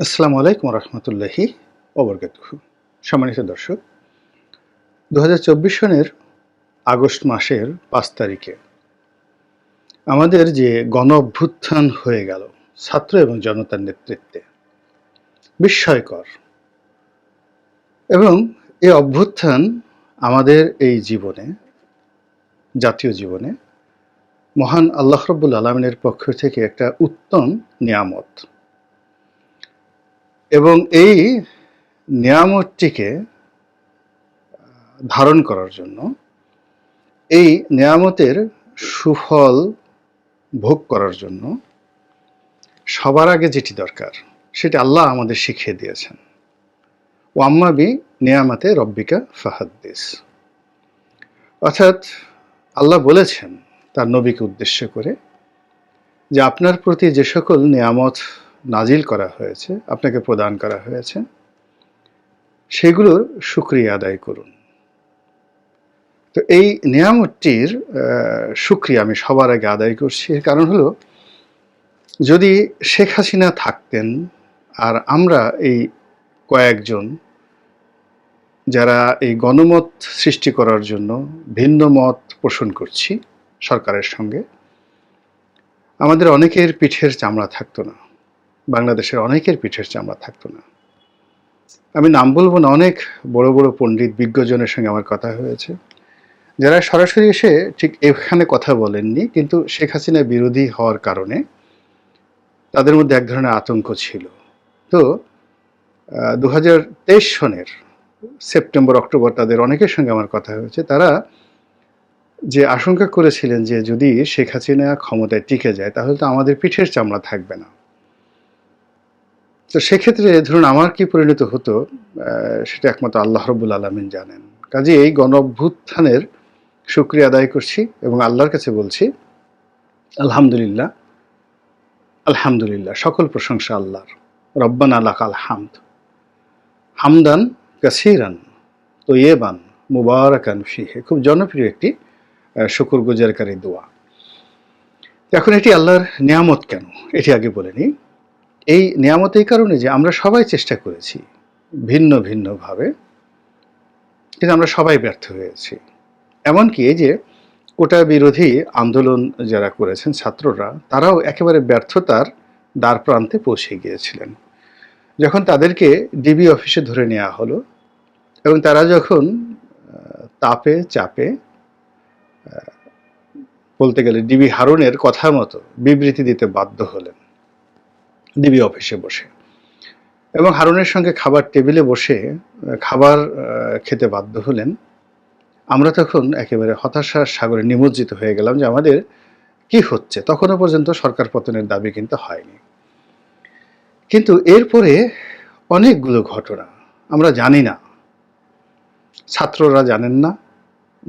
আসসালামু আলাইকুম রহমতুল্লাহি অবরকাত সম্মানিত দর্শক দু হাজার চব্বিশ সনের আগস্ট মাসের পাঁচ তারিখে আমাদের যে গণ অভ্যুত্থান হয়ে গেল ছাত্র এবং জনতার নেতৃত্বে বিস্ময়কর এবং এই অভ্যুত্থান আমাদের এই জীবনে, জাতীয় জীবনে মহান আল্লাহ রব্বুল আলমিনের পক্ষ থেকে একটা উত্তম নিয়ামত। এবং এই নিয়ামতটিকে ধারণ করার জন্য এই নিয়ামতের সুফল ভোগ করার জন্য সবার আগে যেটি দরকার, সেটা আল্লাহ আমাদের শিখিয়ে দিয়েছেন। ও আম্মাবি নিয়ামাতে রব্বিকা ফাহাদ্দিস। অর্থাৎ আল্লাহ বলেছেন তার নবীকে উদ্দেশ্য করে যে আপনার প্রতি যে সকল নিয়ামত নাজিল করা হয়েছে, আপনাকে প্রদান করা হয়েছে, সেগুলোর সুক্রিয়া আদায় করুন। তো এই নিয়ামতটির সুক্রিয়া আমি সবার আগে আদায় করছি। এর কারণ হলো, যদি শেখ হাসিনা থাকতেন, আর আমরা এই কয়েকজন, যারা এই গণমত সৃষ্টি করার জন্য ভিন্ন মত পোষণ করছি সরকারের সঙ্গে, আমাদের অনেকের পিঠের চামড়া থাকতো না। বাংলাদেশের অনেকের পিঠের চামড়া থাকতো না। আমি নাম বলব না, অনেক বড় বড় পণ্ডিত বিজ্ঞজনের সঙ্গে আমার কথা হয়েছে। যারা সরাসরি এসে ঠিক এখানে কথা বলেননি, কিন্তু শেখ হাসিনা বিরোধী হওয়ার কারণে তাদের মধ্যে এক ধরনের আতঙ্ক ছিল। তো দু হাজার তেইশ সনের সেপ্টেম্বর, অক্টোবর তাদের অনেকের সঙ্গে আমার কথা হয়েছে। তারা যে আশঙ্কা করেছিলেন যে যদি শেখ হাসিনা ক্ষমতায় টিকে যায়, তাহলে তো আমাদের পিঠের চামড়া থাকবে না। তো সেক্ষেত্রে ধরুন আমার কি পরিণত হতো সেটা একমাত্র আল্লাহ রবুল আলমিন জানেন। কাজে এই গণ অভ্যুত্থানের সুক্রিয়া আদায় করছি এবং আল্লাহর কাছে বলছি, আলহামদুলিল্লাহ আলহামদুলিল্লাহ, সকল প্রশংসা আল্লাহর। রব্বান আল্লাহ আল হামদ। হামদান কাসিরান তৈবান মুবারকান ফিহে। খুব জনপ্রিয় একটি শুকুর গুজারকারী দোয়া। এখন এটি আল্লাহর নিয়ামত কেন? এটি আগে বলে নিই। এই নিয়ামত এই কারণে যে আমরা সবাই চেষ্টা করেছি ভিন্ন ভিন্নভাবে, কিন্তু আমরা সবাই ব্যর্থ হয়েছি। এমনকি এই যে কোটা বিরোধী আন্দোলন যারা করেছেন ছাত্ররা, তারাও একেবারে ব্যর্থতার দ্বার প্রান্তে পৌঁছে গিয়েছিলেন। যখন তাদেরকে ডিবি অফিসে ধরে নেওয়া হলো এবং তারা যখন তাপে চাপে বলতে গেলে ডিবি হারুনের কথা মতো বিবৃতি দিতে বাধ্য হলেন ডিবি অফিসে বসে। এবং হারুনের সঙ্গে খাবার টেবিলে বসে খাবার খেতে বাধ্য হলেন। আমরা তখন একেবারে হতাশার সাগরে নিমজ্জিত হয়ে গেলাম যে আমাদের কি হচ্ছে? তখনও পর্যন্ত সরকার পতনের দাবি কিন্তু হয়নি। কিন্তু এরপরে অনেকগুলো ঘটনা, আমরা জানি না। ছাত্ররা জানেন না,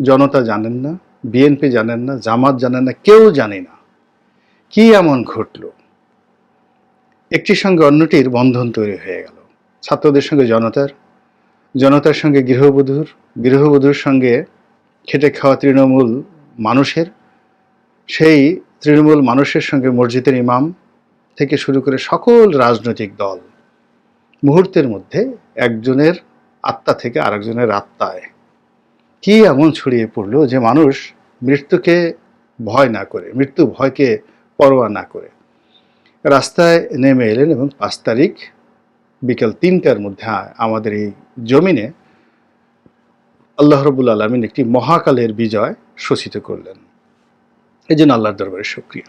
জনতা জানেন না, বিএনপি জানেন না, জামাত জানেন না, কেউ জানে না। কি এমন ঘটলো? একটির সঙ্গে অন্যটির বন্ধন তৈরি হয়ে গেল। ছাত্রদের সঙ্গে জনতার জনতার সঙ্গে গৃহবধূর গৃহবধূর সঙ্গে খেটে খাওয়া তৃণমূল মানুষের, সেই তৃণমূল মানুষের সঙ্গে মসজিদের ইমাম থেকে শুরু করে সকল রাজনৈতিক দল মুহূর্তের মধ্যে একজনের আত্মা থেকে আরেকজনের আত্মায়। কি এমন ছড়িয়ে পড়ল যে মানুষ মৃত্যুকে ভয় না করে, মৃত্যু ভয়কে পরোয়া না করে। রাস্তায় নেমে এলেন এবং পাঁচ তারিখ বিকেল তিনটার মধ্যে আমাদের এই জমিনে আল্লাহ রবুল আলমিন একটি মহাকালের বিজয় শোষিত করলেন। এই জন্য আল্লাহর দরবারে সক্রিয়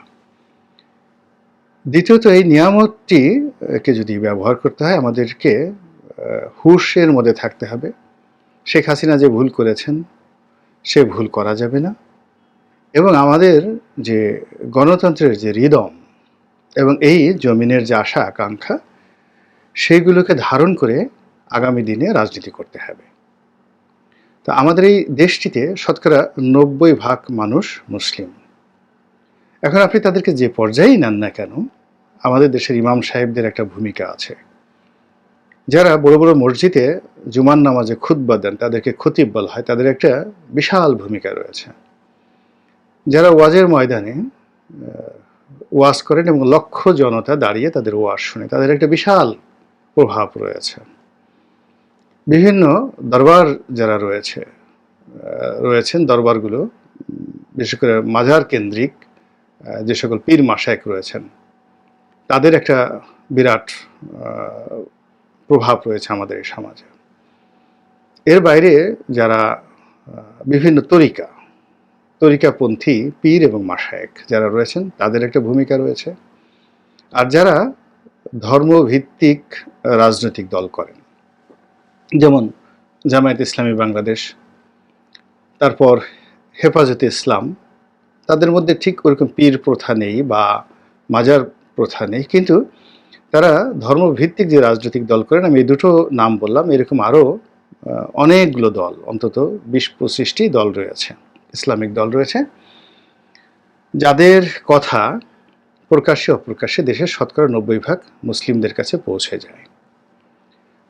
দ্বিতীয়ত, এই নিয়ামতটিকে যদি ব্যবহার করতে হয়, আমাদেরকে হুশের মধ্যে থাকতে হবে। শেখ হাসিনা যে ভুল করেছেন, সে ভুল করা যাবে না। এবং আমাদের যে গণতন্ত্রের যে হৃদম এবং এই জমিনের যে আশা, আকাঙ্ক্ষা, সেইগুলোকে ধারণ করে আগামী দিনে রাজনীতি করতে হবে। তো আমাদের এই দেশটিতে শতকরা নব্বই ভাগ মানুষ মুসলিম। এখন আপনি তাদেরকে যে পর্যায়েই নেন না কেন, আমাদের দেশের ইমাম সাহেবদের একটা ভূমিকা আছে। যারা বড় বড় মসজিদে জুমান নামাজে খুদ্া দেন, তাদেরকে খতিব বলা হয়, তাদের একটা বিশাল ভূমিকা রয়েছে। যারা ওয়াজের ময়দানে ওয়াজ করেন এবং লক্ষ জনতা দাঁড়িয়ে তাদের ওয়াজ শুনে, তাদের একটা বিশাল প্রভাব রয়েছে। বিভিন্ন দরবার যারা রয়েছে রয়েছেন, দরবারগুলো, বিশেষ করে মাজার কেন্দ্রিক যে সকল পীর মাসায়ক রয়েছেন, তাদের একটা বিরাট প্রভাব রয়েছে আমাদের এই সমাজে। এর বাইরে যারা বিভিন্ন তরিকা তরিকাপন্থী পীর এবং মাসায়েক যারা রয়েছেন, তাদের একটা ভূমিকা রয়েছে। আর যারা ধর্মভিত্তিক রাজনৈতিক দল করেন, যেমন জামায়াত ইসলামী বাংলাদেশ, তারপর হেফাজতে ইসলাম, তাদের মধ্যে ঠিক ওরকম পীর প্রথা নেই বা মাজার প্রথা নেই, কিন্তু তারা ধর্মভিত্তিক যে রাজনৈতিক দল করেন, আমি এই দুটো নাম বললাম, এরকম আরও অনেকগুলো দল, অন্তত বিশ পঁচিশটি দল রয়েছে। ইসলামিক দল রয়েছে, যাদের কথা প্রকাশ্যে অপ্রকাশ্যে দেশের শতকরা নব্বই ভাগ মুসলিমদের কাছে পৌঁছে যায়।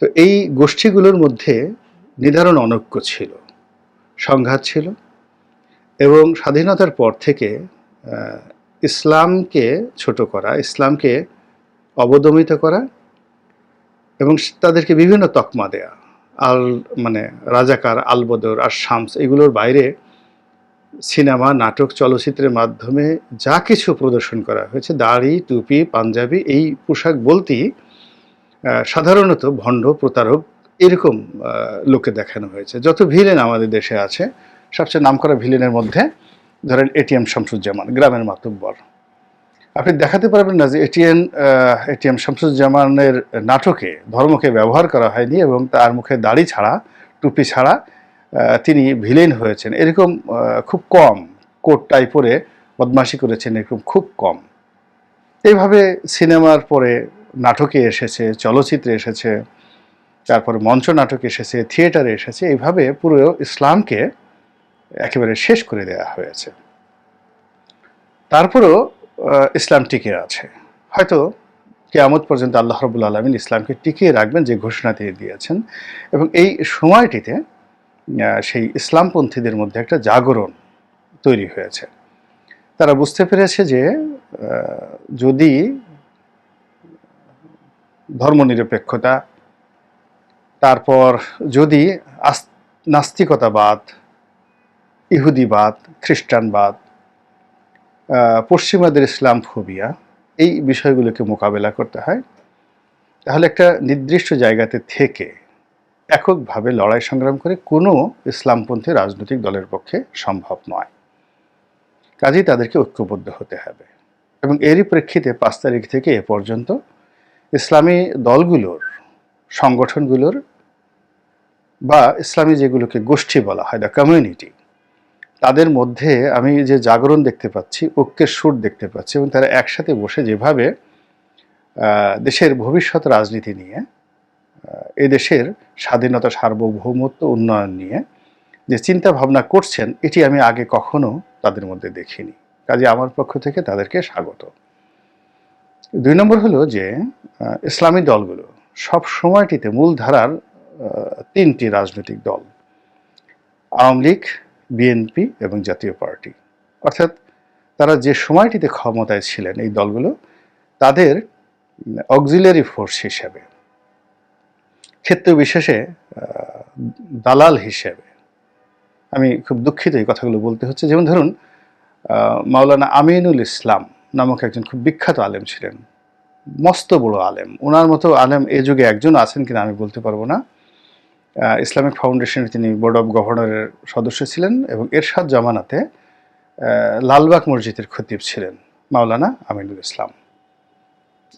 তো এই গোষ্ঠীগুলোর মধ্যে নির্ধারণ অনৈক্য ছিল, সংঘাত ছিল এবং স্বাধীনতার পর থেকে ইসলামকে ছোট করা, ইসলামকে অবদমিত করা এবং তাদেরকে বিভিন্ন তকমা দেয়া, আল মানে রাজাকার আলবদর আর শামস, এগুলোর বাইরে সিনেমা, নাটক, চলচ্চিত্রের মাধ্যমে যা কিছু প্রদর্শন করা হয়েছে, দাড়ি, টুপি, পাঞ্জাবি, এই পোশাক বলতেই সাধারণত ভণ্ড, প্রতারক, এরকম লোকে দেখানো হয়েছে। যত ভিলেন আমাদের দেশে আছে, সবচেয়ে নামকরা ভিলেনের মধ্যে ধরেন এটিএম শামসুজ্জামান, গ্রামের মাতব্বর। আপনি দেখাতে পারবেন না যে এটিএম এটিএম শামসুজ্জামানের নাটকে ধর্মকে ব্যবহার করা হয়নি এবং তার মুখে দাড়ি ছাড়া, টুপি ছাড়া তিনি ভিলেন হয়েছেন। এরকম খুব কম কোট টাই পরে বদমাশি করেছেন, এরকম খুব কম। এইভাবে সিনেমার পরে নাটকে এসেছে, চলচ্চিত্রে এসেছে, তারপরে মঞ্চ নাটক এসেছে, থিয়েটারে এসেছে, এইভাবে পুরো ইসলামকে একেবারে শেষ করে দেওয়া হয়েছে। তারপরেও ইসলাম টিকে আছে। হয়তো কেয়ামত পর্যন্ত আল্লাহ রবুল আলমিন ইসলামকে টিকিয়ে রাখবেন যে ঘোষণা দিয়ে দিয়েছেন। এবং এই সময়টিতে সেই ইসলামপন্থীদের মধ্যে একটা জাগরণ তৈরি হয়েছে। তারা বুঝতে পেরেছে যে যদি ধর্মনিরপেক্ষতা, তারপর যদি নাস্তিকতাবাদ, ইহুদিবাদ, খ্রিস্টানবাদ পশ্চিমাদের ইসলাম ফোবিয়া, এই বিষয়গুলোকে মোকাবেলা করতে হয়, তাহলে একটা নির্দিষ্ট জায়গাতে থেকে এককভাবে লড়াই সংগ্রাম করে কোনো ইসলামপন্থী রাজনৈতিক দলের পক্ষে সম্ভব নয়। কাজেই তাদেরকে ঐক্যবদ্ধ হতে হবে এবং এরই প্রেক্ষিতে পাঁচ তারিখ থেকে এ পর্যন্ত ইসলামী দলগুলোর, সংগঠনগুলোর বা ইসলামী যেগুলোকে গোষ্ঠী বলা হয় দ্য কমিউনিটি তাদের মধ্যে আমি যে জাগরণ দেখতে পাচ্ছি, ঐক্যের সুর দেখতে পাচ্ছি এবং তারা একসাথে বসে যেভাবে দেশের ভবিষ্যৎ রাজনীতি নিয়ে আহ, এ দেশের স্বাধীনতা সার্বভৌমত্ব উন্নয়ন নিয়ে যে চিন্তা ভাবনা করছেন এটি আমি আগে কখনো তাদের মধ্যে দেখিনি। কাজে আমার পক্ষ থেকে তাদেরকে স্বাগত। দুই নম্বর হলো যে ইসলামী দলগুলো সব সময়টিতে মূলধারার তিনটি রাজনৈতিক দল আওয়ামী লীগ বিএনপি এবং জাতীয় পার্টি। অর্থাৎ তারা যে সময়টিতে ক্ষমতায় ছিলেন এই দলগুলো তাদের অক্সিলারি ফোর্স হিসেবে ক্ষেত্র বিশেষে দালাল হিসেবে আমি খুব দুঃখিত এই কথাগুলো বলতে হচ্ছে। যেমন ধরুন মাওলানা আমিনুল ইসলাম নামক একজন খুব বিখ্যাত আলেম ছিলেন, মস্ত বড় আলেম। ওনার মতো আলেম এ যুগে একজন আছেন কিনা আমি বলতে পারব না। ইসলামিক ফাউন্ডেশনের তিনি বোর্ড অব গভর্নরের সদস্য ছিলেন এবং এরশাদ জামানাতে লালবাগ মসজিদের খতিব ছিলেন মাওলানা আমিনুল ইসলাম।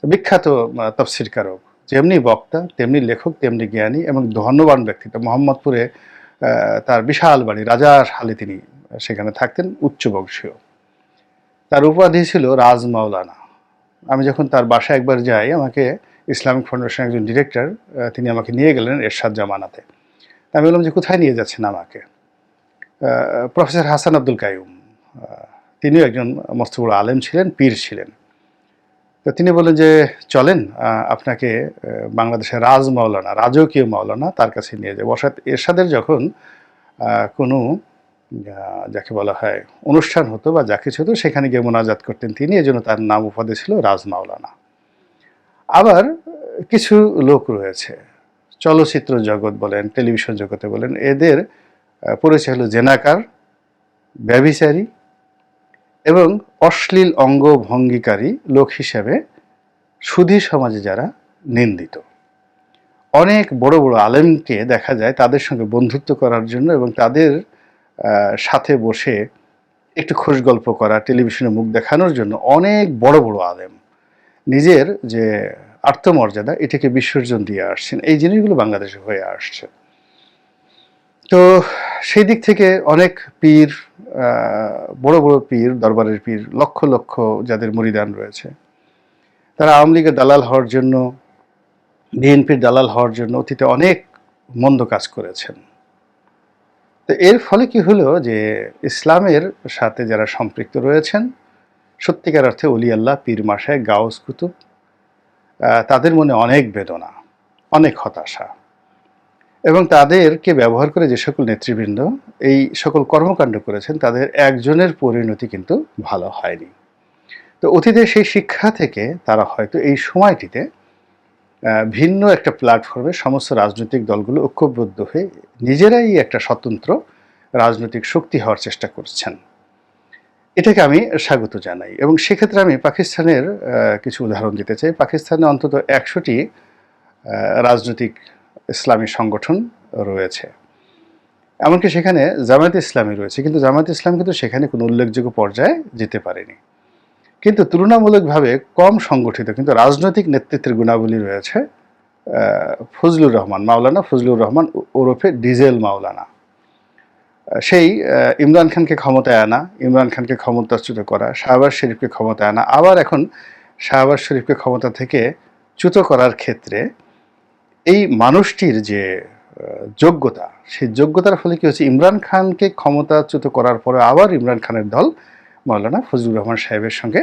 বিখ্যাত তফসিরকারক যেমনি বক্তা তেমনি লেখক তেমনি জ্ঞানী এবং ধন্যবান ব্যক্তিত্ব মোহাম্মদপুরে তার বিশাল বাড়ি রাজার হালে তিনি সেখানে থাকতেন উচ্চ বংশীয় তার উপাধি ছিল রাজ মাওলানা আমি যখন তার বাসায় একবার যাই আমাকে ইসলামিক ফাউন্ডেশন একজন ডিরেক্টর তিনি আমাকে নিয়ে গেলেন এরশাদ জামানাতে। আমি বললাম যে কোথায় নিয়ে যাচ্ছেন আমাকে? প্রফেসর হাসান আব্দুল আহ, তিনিও একজন মস্ত বড় আলেম ছিলেন পীর ছিলেন। তো তিনি বললেন যে, চলেন আপনাকে বাংলাদেশের রাজ মাওলানা, রাজকীয় মাওলানা তার কাছে নিয়ে যাব। অর্থাৎ এরশাদের যখন কোনো যাকে বলা হয়, অনুষ্ঠান হতো বা যা কিছু হতো, সেখানে গিয়ে মোনাজাত করতেন তিনি। এজন্য তার নাম উপাধি ছিল রাজ মাওলানা। আবার কিছু লোক রয়েছে, চলচ্চিত্র জগৎ বলেন, টেলিভিশন জগতে বলেন, এদের পরিচয় হলো জেনাকার, ব্যভিচারী এবং অশ্লীল অঙ্গ ভঙ্গিকারী লোক হিসেবে সুধী সমাজে যারা নিন্দিত। অনেক বড় বড় আলেমকে দেখা যায় তাদের সঙ্গে বন্ধুত্ব করার জন্য এবং তাদের সাথে বসে একটু খোশ গল্প করা, টেলিভিশনে মুখ দেখানোর জন্য অনেক বড় বড় আলেম। নিজের যে আত্মমর্যাদা, এটাকে বিসর্জন দিয়ে আসছেন। এই জিনিসগুলো বাংলাদেশে হয়ে আসছে। তো সেই দিক থেকে অনেক পীর বড় বড় পীর, দরবারের পীর, লক্ষ লক্ষ যাদের মরিদান রয়েছে। তারা আওয়ামী লীগের দালাল হওয়ার জন্য, বিএনপির দালাল হওয়ার জন্য অতীতে অনেক মন্দ কাজ করেছেন। তো এর ফলে কি হলো যে ইসলামের সাথে যারা সম্পৃক্ত রয়েছেন, সত্যিকার অর্থে অলি আল্লাহ, পীর মাসায় গাউস কুতুব তাদের মনে অনেক বেদনা, অনেক হতাশা। এবং তাদেরকে ব্যবহার করে যে সকল নেতৃবৃন্দ এই সকল কর্মকাণ্ড করেছেন, তাদের একজনের পরিণতি কিন্তু ভালো হয়নি। তো অতীতে সেই শিক্ষা থেকে তারা হয়তো এই সময়টিতে ভিন্ন একটা প্ল্যাটফর্মে সমস্ত রাজনৈতিক দলগুলো ঐক্যবদ্ধ হয়ে নিজেরাই একটা স্বতন্ত্র রাজনৈতিক শক্তি হওয়ার চেষ্টা করছেন। এটাকে আমি স্বাগত জানাই এবং সেক্ষেত্রে আমি পাকিস্তানের কিছু উদাহরণ দিতে চাই। পাকিস্তানে অন্তত একশোটি রাজনৈতিক ইসলামী সংগঠন রয়েছে। এমনকি সেখানে জামায়াত ইসলামী রয়েছে, কিন্তু জামায়াত ইসলাম কিন্তু সেখানে কোনো উল্লেখযোগ্য পর্যায়ে যেতে পারেনি। কিন্তু তুলনামূলকভাবে কম সংগঠিত কিন্তু রাজনৈতিক নেতৃত্বের গুণাবলী রয়েছে ফজলুর রহমান মাওলানা, ফজলুর রহমান ওরফে ডিজেল মাওলানা। সেই ইমরান খানকে ক্ষমতায় আনা, ইমরান খানকে ক্ষমতাচ্যুত করা, শাহবাজ শরীফকে ক্ষমতায় আনা, আবার এখন শাহবাজ শরীফকে ক্ষমতা থেকে চ্যুত করার ক্ষেত্রে এই মানুষটির যে যোগ্যতা, সেই যোগ্যতার ফলে কি হচ্ছে ইমরান খানকে ক্ষমতাচ্যুত করার পরে আবার ইমরান খানের দল মাওলানা ফজলুর রহমান সাহেবের সঙ্গে,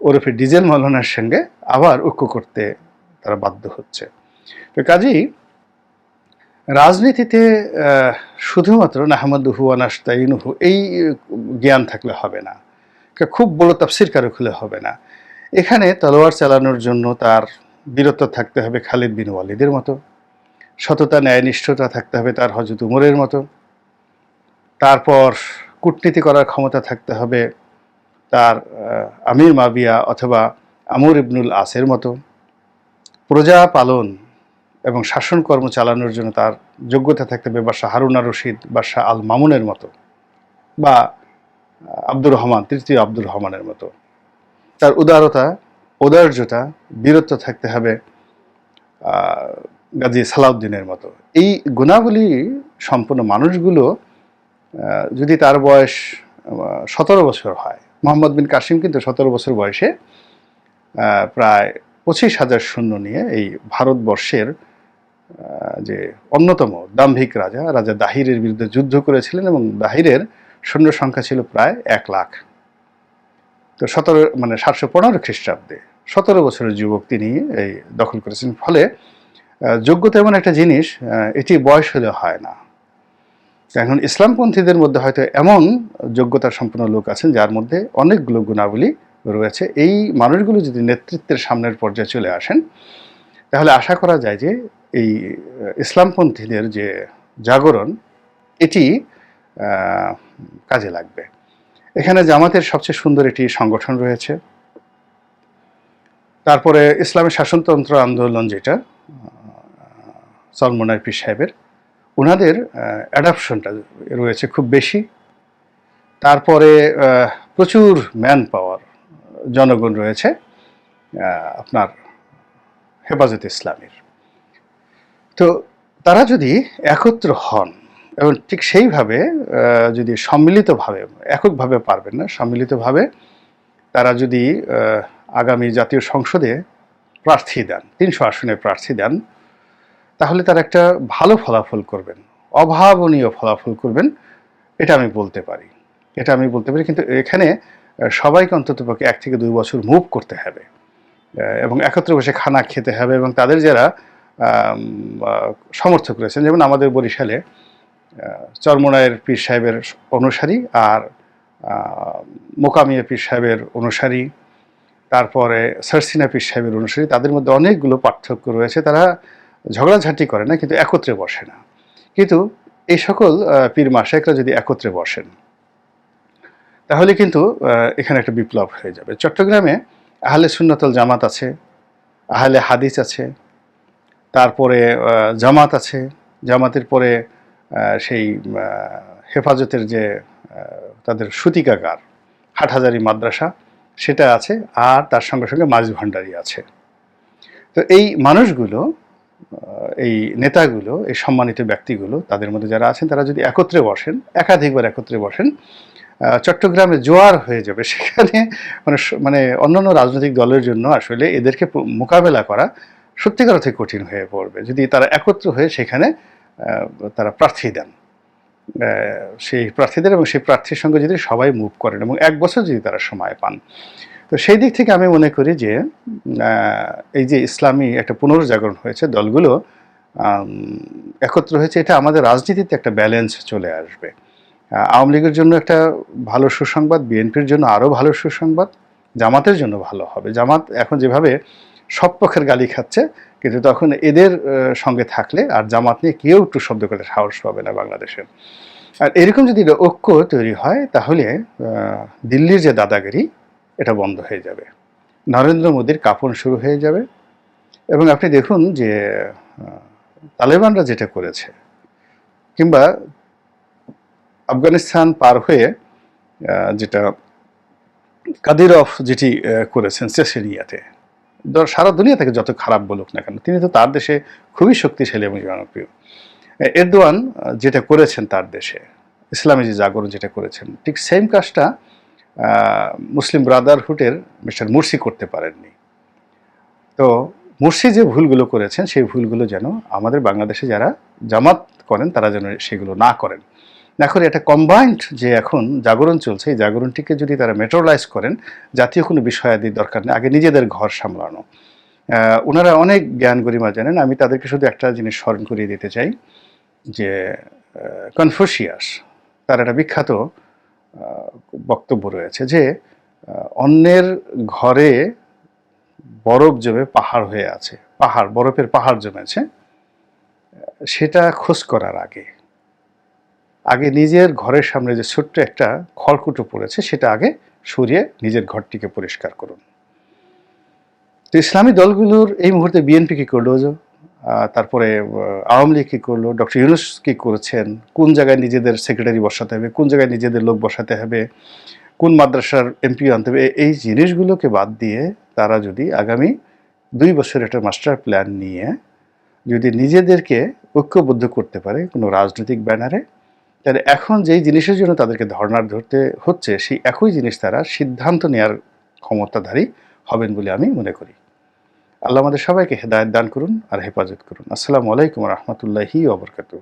ওরফে ডিজেল মাওলানার সঙ্গে আবার ঐক্য করতে তারা বাধ্য হচ্ছে। তো কাজেই রাজনীতিতে শুধুমাত্র নাহমাদুহু আনাস্তাইনুহু এই জ্ঞান থাকলে হবে না। খুব বড় তাফসির কারও খুলে হবে না। এখানে তলোয়ার চালানোর জন্য তার বীরত্ব থাকতে হবে খালিদ বিন ওয়ালিদের মতো। সততা ন্যায়নিষ্ঠতা থাকতে হবে তার হজরত উমরের মতো। তারপর কূটনীতি করার ক্ষমতা থাকতে হবে তার আমির মাবিয়া অথবা আমর ইবনুল আসের মতো। প্রজা পালন এবং শাসনকর্ম চালানোর জন্য তার যোগ্যতা থাকতে হবে বাদশাহ হারুনা রশিদ, বাদশাহ আল মামুনের মতো বা আব্দুর রহমান, তৃতীয় আব্দুর রহমানের মতো। তার উদারতা ঔদার্যতা বীরত্ব থাকতে হবে গাজী সালাউদ্দিনের মতো। এই গুণাবলী সম্পন্ন মানুষগুলো যদি তার বয়স সতেরো বছর হয়, মোহাম্মদ বিন কাসিম কিন্তু সতেরো বছর বয়সে প্রায় পঁচিশ হাজার সৈন্য নিয়ে এই ভারতবর্ষের যে অন্যতম দাম্ভিক রাজা রাজা দাহিরের বিরুদ্ধে যুদ্ধ করেছিলেন এবং দাহিরের সৈন্য সংখ্যা ছিল প্রায় এক লাখ। তো সতেরো মানে সাতশো পনেরো খ্রিস্টাব্দে সতেরো বছরের যুবক তিনি এই দখল করেছেন। ফলে যোগ্যতা এমন একটা জিনিস এটি বয়স হলে হয় না। এখন ইসলামপন্থীদের মধ্যে হয়তো এমন যোগ্যতা সম্পন্ন লোক আছেন যার মধ্যে অনেকগুলো গুণাবলী রয়েছে। এই মানুষগুলো যদি নেতৃত্বের সামনের পর্যায়ে চলে আসেন, তাহলে আশা করা যায় যে এই ইসলামপন্থীদের যে জাগরণ, এটি কাজে লাগবে। এখানে জামাতের সবচেয়ে সুন্দর একটি সংগঠন রয়েছে। তারপরে ইসলামের শাসনতন্ত্র আন্দোলন যেটা সলমনার পীর সাহেবের ওনাদের অ্যাডাপশনটা রয়েছে খুব বেশি। তারপরে প্রচুর ম্যান পাওয়ার জনগণ রয়েছে আপনার হেফাজত ইসলামের। তো তারা যদি একত্র হন এবং ঠিক সেইভাবে যদি সম্মিলিতভাবে, এককভাবে পারবেন না, সম্মিলিতভাবে তারা যদি আগামী জাতীয় সংসদে প্রার্থী দেন, তিনশো আসনে প্রার্থী দেন, তাহলে তারা একটা ভালো ফলাফল করবেন, অভাবনীয় ফলাফল করবেন, এটা আমি বলতে পারি। এটা আমি বলতে পারি, কিন্তু এখানে সবাইকে অন্ততপক্ষে এক থেকে দুই বছর মুভ করতে হবে এবং একত্রে বসে খানা খেতে হবে, এবং তাদের যারা সমর্থক রয়েছেন, যেমন আমাদের বরিশালে চরমোনায়ের পীর সাহেবের অনুসারী আর মোকামিয়া পীর সাহেবের অনুসারী, তারপরে সারসিনা পীর সাহেবের অনুসারী, তাদের মধ্যে অনেকগুলো পার্থক্য রয়েছে। তারা ঝগড়াঝাটি করে না, কিন্তু একত্রে বসে না। কিন্তু এই সকল পীর মাসায়করা যদি একত্রে বসেন, তাহলে কিন্তু এখানে একটা বিপ্লব হয়ে যাবে। চট্টগ্রামে আহলে সুন্নতল জামাত আছে, আহলে হাদিস আছে, তারপরে জামাত আছে। জামাতের পরে সেই হেফাজতের যে তাদের সুতিকাগার, হাটহাজারি মাদ্রাসা, সেটা আছে আর তার সঙ্গে সঙ্গে মাঝ ভান্ডারি আছে। তো এই মানুষগুলো এই নেতাগুলো, এই সম্মানিত ব্যক্তিগুলো, তাদের মধ্যে যারা আছেন, তারা যদি একত্রে বসেন, একাধিকবার একত্রে বসেন চট্টগ্রামে জোয়ার হয়ে যাবে। সেখানে মানে মানে অন্যান্য রাজনৈতিক দলের জন্য আসলে এদেরকে মোকাবেলা করা সত্যিকার অর্থে কঠিন হয়ে পড়বে। যদি তারা একত্র হয়ে সেখানে তারা প্রার্থী দেন। সেই প্রার্থীদের এবং সেই প্রার্থীর সঙ্গে যদি সবাই মুভ করেন এবং এক বছর যদি তারা সময় পান। তো সেই দিক থেকে আমি মনে করি যে এই যে ইসলামী একটা পুনর্জাগরণ হয়েছে, দলগুলো একত্র হয়েছে, এটা আমাদের রাজনীতিতে একটা ব্যালেন্স চলে আসবে। আওয়ামী লীগের জন্য একটা ভালো সুসংবাদ, বিএনপির জন্য আরও ভালো সুসংবাদ, জামাতের জন্য ভালো হবে। জামাত এখন যেভাবে সব পক্ষের গালি খাচ্ছে, কিন্তু তখন এদের সঙ্গে থাকলে আর জামাত নিয়ে কেউ একটু শব্দ করে সাহস পাবে না বাংলাদেশে। আর এরকম যদি ঐক্য তৈরি হয়, তাহলে দিল্লির যে দাদাগিরি, এটা বন্ধ হয়ে যাবে। নরেন্দ্র মোদীর কাপড় শুরু হয়ে যাবে। এবং আপনি দেখুন যে তালেবানরা যেটা করেছে, কিংবা আফগানিস্তান পার হয়ে যেটা কাদিরফ যেটি করেছেন চেসেনিয়াতে সারা দুনিয়া থেকে যত খারাপ বলুক না কেন, তিনি তো তার দেশে খুবই শক্তিশালী এবং জনপ্রিয়। এরদোয়ান যেটা করেছেন তার দেশে, ইসলামী যে জাগরণ যেটা করেছেন, ঠিক সেম কাজটা মুসলিম ব্রাদারহুডের মিস্টার মুরসি করতে পারেননি। তো মুরসি যে ভুলগুলো করেছেন, সেই ভুলগুলো যেন আমাদের বাংলাদেশে যারা জামাত করেন, তারা যেন সেগুলো না করেন। না করে একটা কম্বাইন্ড যে এখন জাগরণ চলছে, এই জাগরণটিকে যদি তারা মেট্রোলাইজ করেন, জাতীয় কোনো বিষয়াদির দরকার নেই, আগে নিজেদের ঘর সামলানো। ওনারা অনেক জ্ঞান গরিমা জানেন, আমি তাদেরকে শুধু একটা জিনিস স্মরণ করিয়ে দিতে চাই, যে কনফুসিয়াস তার একটা বিখ্যাত বক্তব্য রয়েছে যে অন্যের ঘরে বরফ জমে পাহাড় হয়ে আছে, পাহাড়, বরফের পাহাড় জমেছে, সেটা খোঁজ করার আগে। আগে নিজের ঘরের সামনে যে ছোট্ট একটা খড়কুটো পড়েছে, সেটা আগে সরিয়ে নিজের ঘরটিকে পরিষ্কার করুন। তো ইসলামী দলগুলোর এই মুহূর্তে বিএনপি কি করল? তারপরে আওয়ামী লীগ কি করল? ডক্টর ইউনুস কি করেছেন? কোন জায়গায় নিজেদের সেক্রেটারি বসাতে হবে? কোন জায়গায় নিজেদের লোক বসাতে হবে? কোন মাদ্রাসার এমপি আনতে হবে? এই জিনিসগুলোকে বাদ দিয়ে তারা যদি আগামী দুই বছরের একটা মাস্টার প্ল্যান নিয়ে যদি নিজেদেরকে ঐক্যবদ্ধ করতে পারে কোনো রাজনৈতিক ব্যানারে তাহলে এখন যেই জিনিসের জন্য তাদেরকে ধর্নার ধরতে হচ্ছে, সেই একই জিনিস তারা সিদ্ধান্ত নেওয়ার ক্ষমতাধারী হবেন বলে আমি মনে করি। আল্লাহ আমাদের সবাইকে হেদায়ত দান করুন আর হেফাজত করুন। আসসালামু আলাইকুম রহমতুল্লাহি ওবরকাতুহ